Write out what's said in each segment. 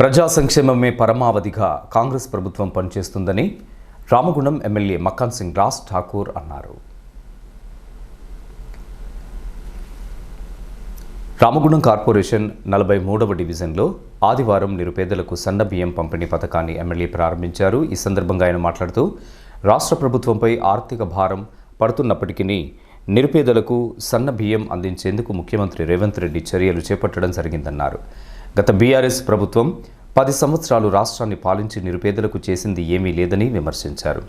ప్రజా సంక్షేమమే పరమావధిగా కాంగ్రెస్ ప్రభుత్వం పనిచేస్తుందని రామగుండం ఎమ్మెల్యే మక్కన్ సింగ్ రాజ్ ఠాకూర్ అన్నారు. రామగుండం కార్పొరేషన్ నలభై మూడవ డివిజన్లో ఆదివారం నిరుపేదలకు సన్న బియ్యం పంపిణీ పథకాన్ని ఎమ్మెల్యే ప్రారంభించారు. ఈ సందర్భంగా ఆయన మాట్లాడుతూ రాష్ట్ర ప్రభుత్వంపై ఆర్థిక భారం పడుతున్నప్పటికీ నిరుపేదలకు సన్న బియ్యం అందించేందుకు ముఖ్యమంత్రి రేవంత్ రెడ్డి చర్యలు చేపట్టడం జరిగిందన్నారు. గత బీఆర్ఎస్ ప్రభుత్వం పది సంవత్సరాలు రాష్ట్రాన్ని పాలించి నిరుపేదలకు చేసింది ఏమీ లేదని విమర్శించారు.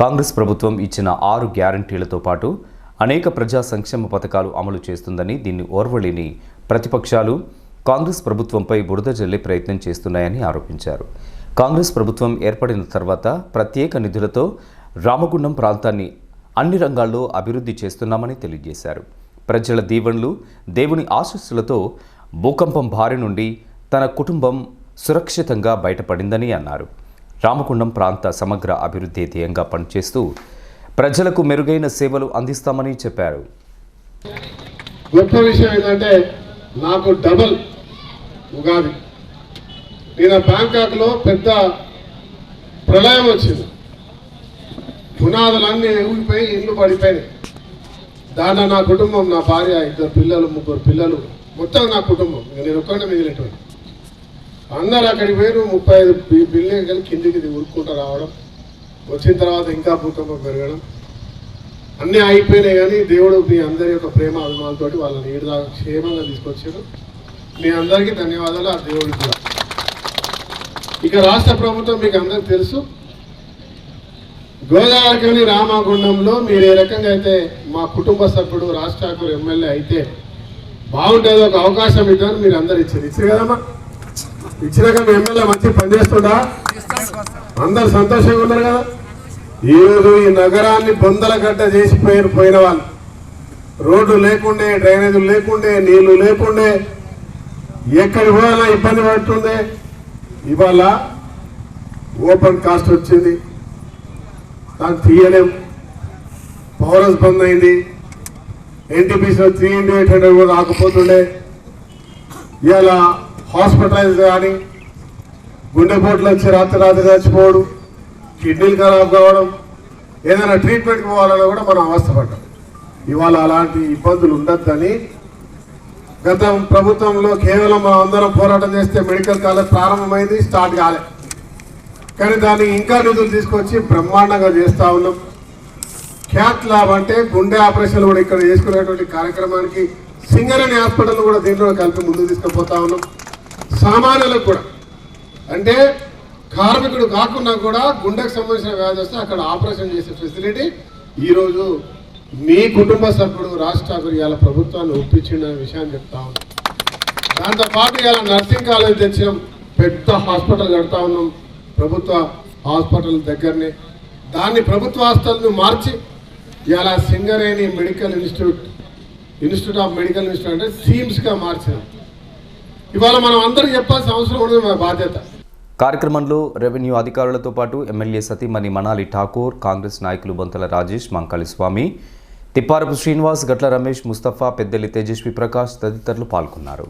కాంగ్రెస్ ప్రభుత్వం ఇచ్చిన ఆరు గ్యారంటీలతో పాటు అనేక ప్రజా సంక్షేమ పథకాలు అమలు చేస్తుందని దీన్ని ఓర్వలేని ప్రతిపక్షాలు కాంగ్రెస్ ప్రభుత్వంపై బురద జల్లే ప్రయత్నం చేస్తున్నాయని ఆరోపించారు. కాంగ్రెస్ ప్రభుత్వం ఏర్పడిన తర్వాత ప్రత్యేక నిధులతో రామగుండం ప్రాంతాన్ని అన్ని రంగాల్లో అభివృద్ధి చేస్తున్నామని తెలియజేశారు. ప్రజల దీవెనలు దేవుని ఆశస్సులతో భూకంపం బారి నుండి తన కుటుంబం సురక్షితంగా బయటపడిందని అన్నారు. రామకుండం ప్రాంత సమగ్ర అభివృద్ధి ధ్యేయంగా పనిచేస్తూ ప్రజలకు మెరుగైన సేవలు అందిస్తామని చెప్పారు. గొప్ప విషయం ఏంటంటే నాకు డబల్ ఉగాది. నేను బ్యాంకాక్లో పెద్ద ప్రళయం వచ్చింది. పునాదులన్నీ ఊగిపోయి ఇల్లు పడిపోయినాయి. దాంట్లో నా కుటుంబం నా భార్య ఇద్దరు పిల్లలు ముగ్గురు పిల్లలు మొత్తం నా కుటుంబం. నేను ఒక్కడే మిగిలినటువంటి అందరు అక్కడికి పోయి ముప్పై ఐదు బిల్డింగ్ కిందికి ఉరుక్కుంటూ రావడం వచ్చిన తర్వాత ఇంకా భూకంపం పెరగడం అన్నీ అయిపోయినాయి కానీ దేవుడు మీ అందరి యొక్క ప్రేమ అభిమానులతోటి వాళ్ళని ఏడు దాకా క్షేమంగా తీసుకొచ్చారు. మీ అందరికీ ధన్యవాదాలు. ఆ దేవుడికి కూడా. ఇక రాష్ట్ర ప్రభుత్వం మీకు అందరికి తెలుసు. గోదావరికని రామగుండంలో మీరు ఏ రకంగా అయితే మా కుటుంబ సభ్యుడు రాజ్ ఠాకూర్ ఎమ్మెల్యే అయితే బాగుంటుంది ఒక అవకాశం ఇద్దామని మీరు అందరు ఇచ్చారు. ఇచ్చారు కదమ్మా? ఇచ్చినాక మీ ఎమ్మెల్యే మంచి పనిచేస్తుందా అందరు సంతోషంగా ఉన్నారు కదా? ఈరోజు ఈ నగరాన్ని బొందల గడ్డ చేసి పోయిన పోయిన వాళ్ళు. రోడ్లు లేకుండే డ్రైనేజీలు లేకుండే నీళ్ళు లేకుండే ఎక్కడికి పోయినా ఇబ్బంది పడుతుండే. ఇవాళ ఓపెన్ కాస్ట్ వచ్చింది. దాన్ని తీయలేం. పవరస్ బంద్ అయింది. ఎన్టీపీసీలో త్రీ ఇంటూ ఎయిట్ హండ్రెడ్ కూడా రాకపోతుండే. ఇవాళ హాస్పిటలైజ్ కానీ గుండెపోట్లు వచ్చి రాత్రి రాత్రి చచ్చిపోవడం కిడ్నీలు ఖరాబ్ కావడం ఏదైనా ట్రీట్మెంట్కి పోవాలన్నా కూడా మనం అవస్థపడ్డాం. ఇవాళ అలాంటి ఇబ్బందులు ఉండొద్దని గత ప్రభుత్వంలో కేవలం మనం అందరం పోరాటం చేస్తే మెడికల్ కాలేజ్ ప్రారంభమైంది స్టార్ట్ కాలే. కానీ దాన్ని ఇంకా నిధులు తీసుకొచ్చి బ్రహ్మాండంగా చేస్తూ ఉన్నాం. క్యాట్ ల్యాబ్ అంటే గుండె ఆపరేషన్ కూడా ఇక్కడ చేసుకునేటువంటి కార్యక్రమానికి సింగరేణి హాస్పిటల్ కూడా దీంట్లో కలిపి ముందుకు తీసుకుపోతా ఉన్నాం. సామాన్యులకు కూడా. అంటే కార్మికుడు కాకుండా కూడా గుండెకు సంబంధించిన వ్యాధి వస్తే అక్కడ ఆపరేషన్ చేసే ఫెసిలిటీ ఈరోజు మీ కుటుంబ సభ్యుడు రాజ్ ఠాకూర్ ఇవాళ ప్రభుత్వాన్ని ఒప్పించిన విషయాన్ని చెప్తా ఉన్నాం. దాంతోపాటు ఇవాళ నర్సింగ్ కాలేజ్ తెచ్చినాం. పెద్ద హాస్పిటల్ కడతా ఉన్నాం. ప్రభుత్వ హాస్పిటల్ దగ్గరనే. దాన్ని ప్రభుత్వ హాస్పిటల్ని మార్చి ఇవాళ Singareni medical institute institute of medical institute అంటే సీమ్స్గా మార్చినాం. ఇవాళ మనం అందరికి చెప్పాల్సిన అవసరం ఉండదు మా బాధ్యత. కార్యక్రమంలో రెవెన్యూ అధికారులతో పాటు ఎమ్మెల్యే సతీమణి మనాలి ఠాకూర్ కాంగ్రెస్ నాయకులు బొంతల రాజేష్ మంకాళి స్వామి తిప్పారపు శ్రీనివాస్ గట్ల రమేష్ ముస్తఫా పెద్దలి తేజస్వి ప్రకాష్ తదితరులు పాల్గొన్నారు.